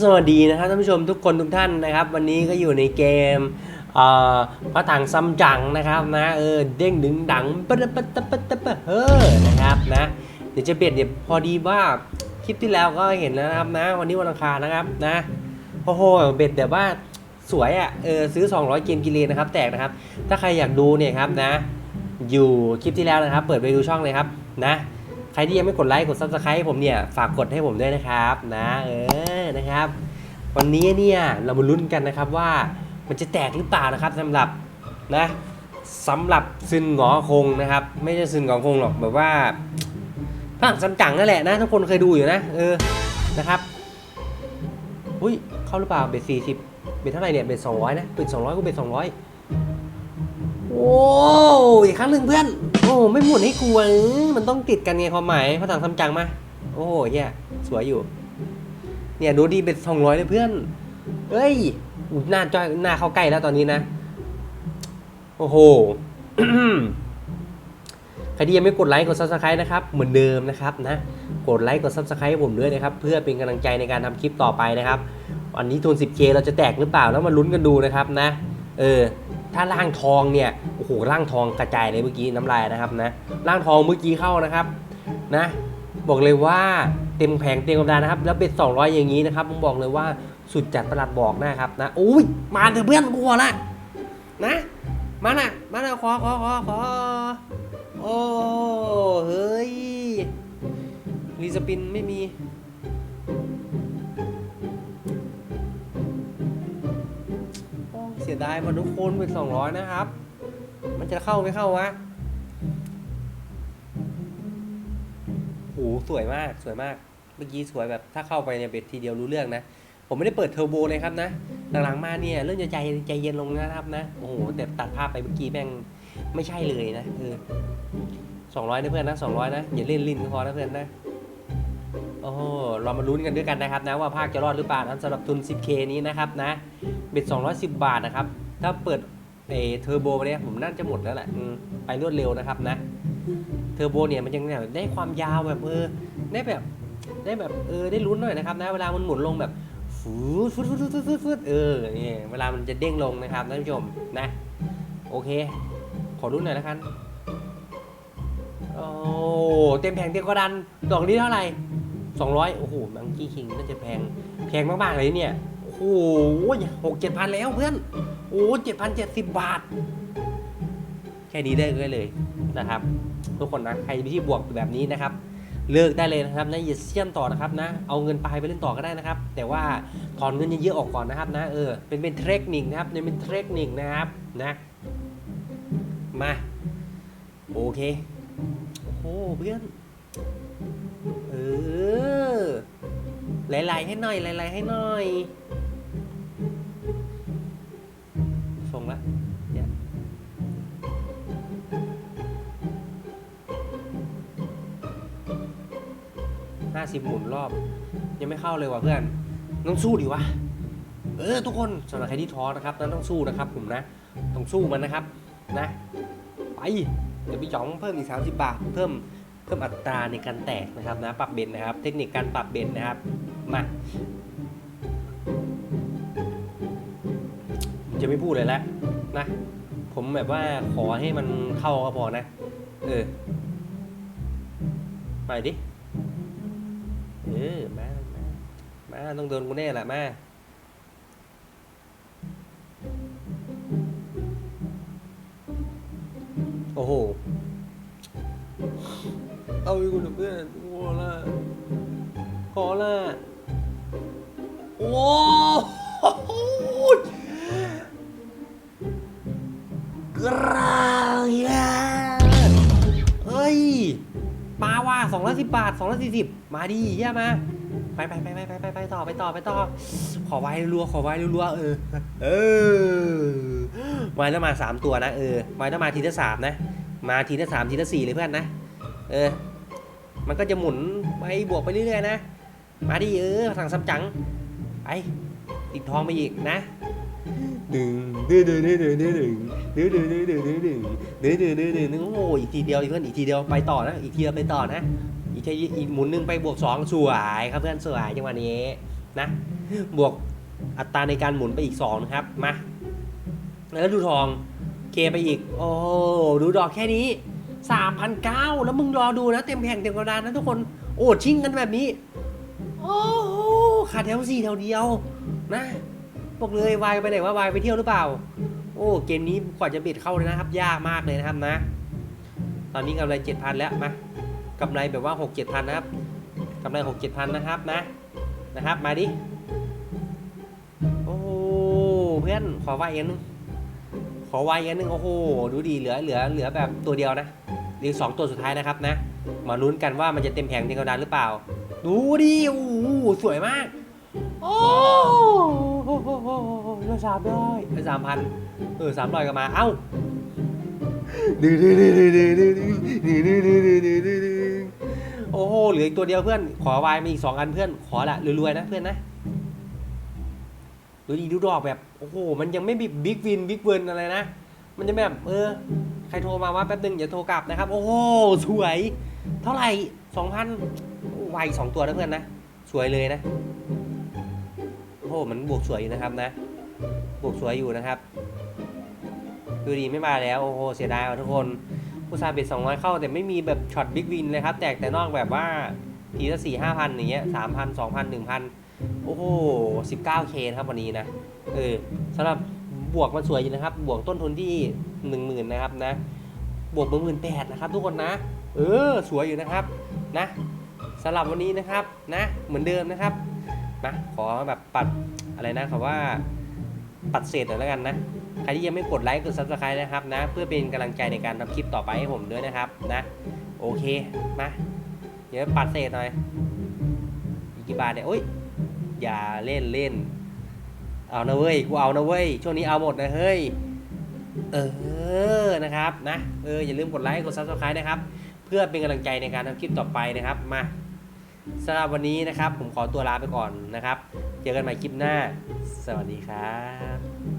สวัสดีนะครับท่านผู้ชมทุกคนทุกท่านนะครับ วันนี้ก็อยู่ในเกมพระถังซัมจังนะครับนะเออเด้งดึงดังปะตะปะตะปะตะปะเออนะครับนะเดี๋ยวจะเปลี่ยนเดี๋ยวพอดีว่าคลิปที่แล้วก็เห็นแล้วนะครับนะ วันนี้วันอังคารนะครับนะโอ้โหเบ็ดแบบว่าสวยอะเออซื้อ 200 เกมกิเลนนะครับแตกนะครับ ถ้าใครอยากดูเนี่ยครับนะ อยู่คลิปที่แล้วนะครับ เปิดไปดูช่องเลยครับนะ รที่ยังไม่กดไลค์กด subscribe ให้ผมเนี่ยฝากกดให้ผมด้วยนะครับนะเออนะครับ วันนี้เนี่ยเรามาลุ้นกันนะครับว่ามันจะแตกหรือเปล่านะครับสำหรับนะสำหรับซึนหงอคงนะครับ ไม่ใช่ซึนหงอคงหรอกแบบว่าพลังซัมจังนั่นแหละนะทุกคนเคยดูอยู่นะ เออนะครับอุ้ยเข้าหรือเปล่าเบ็ดสี่สิบเบ็ดเท่าไหร่เนี่ยเบ็ดสองร้อยนะเบ็ดสองร้อยก็เบ็ดสองร้อยโอ้อีกครั้งหนึ่งเพื่อน อ้ไม่หมุนให้กูอะเออมันต้องติดกันไงความหมายพระถังซัมจังมาโอ้เฮียสวยอยู่ เนี่ยดูดีเป็นสองร้อยเลยเพื่อนเอ้ยหน้าจอยหน้าเข้าใกล้แล้วตอนนี้นะ โอ้โหใครที่ยังไม่กดไลค์กด subscribe นะครับเหมือนเดิมนะครับนะกดไลค์กด subscribe ให้ผมด้วยนะครับ เพื่อเป็นกำลังใจในการทำคลิปต่อไปนะครับวันนี้ทุน 10k เราจะแตกหรือเปล่าแล้วมาลุ้นกันดูนะครับนะ เออ ถ้าร่างทองเนี่ยโอ้โหร่างทองกระจายเลยเมื่อกี้น้ำลายนะครับนะร่างทองเมื่อกี้เข้านะครับนะบอกเลยว่าเต็มแผงเต็มกำลังนะครับ แล้วเป็น200 อย่างนี้นะครับผมบอกเลยว่าสุดจัดประหลัดบอกนะครับนะอุ้ยมาเถอะเพื่อนกลัวละนะมาน่ะมาน่ะขอขอขอขอโอ้เฮ้ยรีสปินไม่มี ยดายมันทุกคนเป็น200นะครับ มันจะเข้าไม่เข้าวะโหสวยมากสวยมาก เมื่อกี้สวยแบบถ้าเข้าไปเนี่ยเบ็ดทีเดียวรู้เรื่องนะ ผมไม่ได้เปิดเทอร์โบเลยครับนะหลังๆมาเนี่ยเริ่มจะใจใจเย็นลงนะครับนะโอ้โหแต่ตัดภาพไปเมื่อกี้แม่งไม่ใช่เลยนะเออสองร้อยนะเพื่อนนะสองร้อยนะอย่าเล่นลิ้นก็พอนะเพื่อนนะโอ้โหเรามาลุ้นกันด้วยกันนะครับนะว่าภาคจะรอดหรือเปล่านะสำหรับทุน 10k นี้นะครับนะ เบ็ด210 บาทนะครับ ถ้าเปิดเอเทอร์โบไปเนี่ยผมน่าจะหมดแล้วแหละไปรวดเร็วนะครับนะ เทอร์โบเนี่ยมันยังได้ความยาวแบบเออได้แบบได้แบบเออได้ลุ้นหน่อยนะครับนะเวลามันหมุนลงแบบฟูดฟูดฟูดฟูดฟูดเออนี่เวลามันจะเด้งลงนะครับท่านผู้ชมนะ โอเค ขอลุ้นหน่อยแล้วกันโอ้เต็มแผงเต็มกระดันดอกนี้เท่าไหร่200โอ้โหมังกี้คิงน่าจะแพงแพงมากๆเลยเนี่ย โอ้โหหกเจ็ดพันแล้วเพื่อน โอ้เจ็ดพันเจ็ดสิบบาท แค่นี้ได้เลยนะครับ ทุกคนนะ ใครที่บวกแบบนี้นะครับ เลิกได้เลยนะครับนะอย่าเสี่ยมต่อนะครับนะ เอาเงินไปไปเล่นต่อก็ได้นะครับ แต่ว่าถอนเงินเยอะๆออกก่อนนะครับนะ เออ เป็นเป็นเทคนิคนะครับเป็นเทคนิคนะครับนะ มา โอเค โอ้โหเพื่อน เออไหลๆให้หน่อยไหลๆให้หน่อย ส่งละเนี่ยห้าสิบหมุนรอบ ยังไม่เข้าเลยว่ะเพื่อนต้องสู้ดิวะ เออ ทุกคนสำหรับใครที่ท้อนะครับนั้นต้องสู้นะครับผมนะ ต้องสู้มันนะครับนะ ไป เดี๋ยวพี่จ๋องเพิ่มอีก 30 บาท เพิ่มเพิ่มอัตราในการแตกนะครับนะ ปรับเบนนะครับ เทคนิคการปรับเบนนะครับ มา จะไม่พูดเลยแล้วนะ ผมแบบว่าขอให้มันเข้าก็พอนะ เออไปดิ เออ มา มา มาต้องโดนกูแน่แหละมาโอ้โห เอาอีกคนเพื่อนขอละขอละโอ้ มาว่า210บบาท240มาดีเฮียมาไปไปไปไปไปไปไปต่อไปต่อไปต่อ ขอไว้รัวขอไว้รัวเออ เออไว้ต้องมาสามตัวนะเออไว้ต้องมาทีละสามนะ มาทีละสามทีละสี่เลยเพื่อนนะ เออ มันก็จะหมุนไปบวกไปเรื่อยๆนะ มาดิเออสั่งซัมจัง ไปติดทองไปอีกนะ ดึงดึงดึงดึงดึงดึงดึงดึงดึงดึงดึงดึงดึงดึงดึงดึงดึงโอ้อีกทีเดียวอีกเพื่อนอีกทีเดียวไปต่อนะอีกทีเดียวไปต่อนะอีกทีอีกหมุนหนึ่งไปบวกสองสวยครับเพื่อนสวยจังหวะนี้นะ บวกอัตราในการหมุนไปอีก2นะครับมาแล้วดูทองเคไปอีก โอ้ดูดอกแค่นี้3,009แล้วมึงรอดูนะเต็มแผงเต็มกระดานนะทุกคนโอ้ชิงกันแบบนี้ โอ้ขาดแถวสี่แถวเดียวนะ บอกเลยวายไปไหนว่าวายไปเที่ยวหรือเปล่า โอ้เกมนี้กว่าจะบิดเข้าเลยนะครับยากมากเลยนะครับนะ ตอนนี้กำไรเจ็ดพันแล้วมากำไรแบบว่าหกเจ็ดพันนะครับกำไรหกเจ็ดพันนะครับนะนะครับมาดิโอ้โหเพื่อนขอวายอีกนึงขอวายอีกนึงโอ้โหดูดีเหลือเหลือเหลือแบบตัวเดียวนะเหลือสองตัวสุดท้ายนะครับนะมาลุ้นกันว่ามันจะเต็มแผงเต็มกระดานหรือเปล่า ดูดิโอ้สวยมาก โอ้ โหเหลือสามร้อยเหลือสามพันเออสามร้อยก็มา เอ้าดื้อดื้อดื้อดื้อดื้อดื้อดื้อดื้อดื้อดื้อดื้อดื้อดื้อโอ้โหเหลืออีกตัวเดียวเพื่อน ขอวายมาอีกสองอันเพื่อน ขอละรวยๆนะเพื่อนนะดูดีดูดอกแบบ โอ้โห มันยังไม่บิบิ๊กวินบิ๊กเวิร์นอะไรนะ มันจะแบบเออ ใครโทรมาว่าแป๊บนึงอย่าโทรกลับนะครับ โอ้โห สวย เท่าไหร่สองพันวายสองตัวนะเพื่อนนะ สวยเลยนะ โอ้โหมันบวกสวยอยู่นะครับนะบวกสวยอยู่นะครับ ดูดีไม่มาแล้วโอ้โหเสียดายทุกคนผู้ซาห์เบ็ดสองร้อยเข้า แต่ไม่มีแบบช็อตบิ๊กวินเลยครับ แตกแต่นอกแบบว่าทีละสี่ห้าพันอย่างเงี้ยสามพันสองพันหนึ่งพันโอ้โหสิบเก้าเคนครับวันนี้นะเออสำหรับบวกมันสวยอยู่นะครับ บวกต้นทุนที่หนึ่งหมื่นนะครับนะ บวกหมื่นแปดนะครับ ทุกคนนะ เออสวยอยู่นะครับนะสำหรับวันนี้นะครับนะเหมือนเดิมนะครับ นะขอแบบปัดอะไรนะคำว่าปัดเศษหน่อยแล้วกันนะใครที่ยังไม่กดไลค์กด subscribe นะครับนะ เพื่อเป็นกำลังใจในการทำคลิปต่อไปให้ผมด้วยนะครับนะโอเคมาเดี๋ยวปัดเศษหน่อยอีกกี่บาทเนี่ยโอ้ยอย่าเล่นเล่นเอานะเว้ยกูเอานะเว้ยช่วงนี้เอาหมดนะเฮ้ยเออนะครับนะเอออย่าลืมกดไลค์กด subscribe นะครับ เพื่อเป็นกำลังใจในการทำคลิปต่อไปนะครับมา สำหรับวันนี้นะครับ ผมขอตัวลาไปก่อนนะครับ เจอกันใหม่คลิปหน้า สวัสดีครับ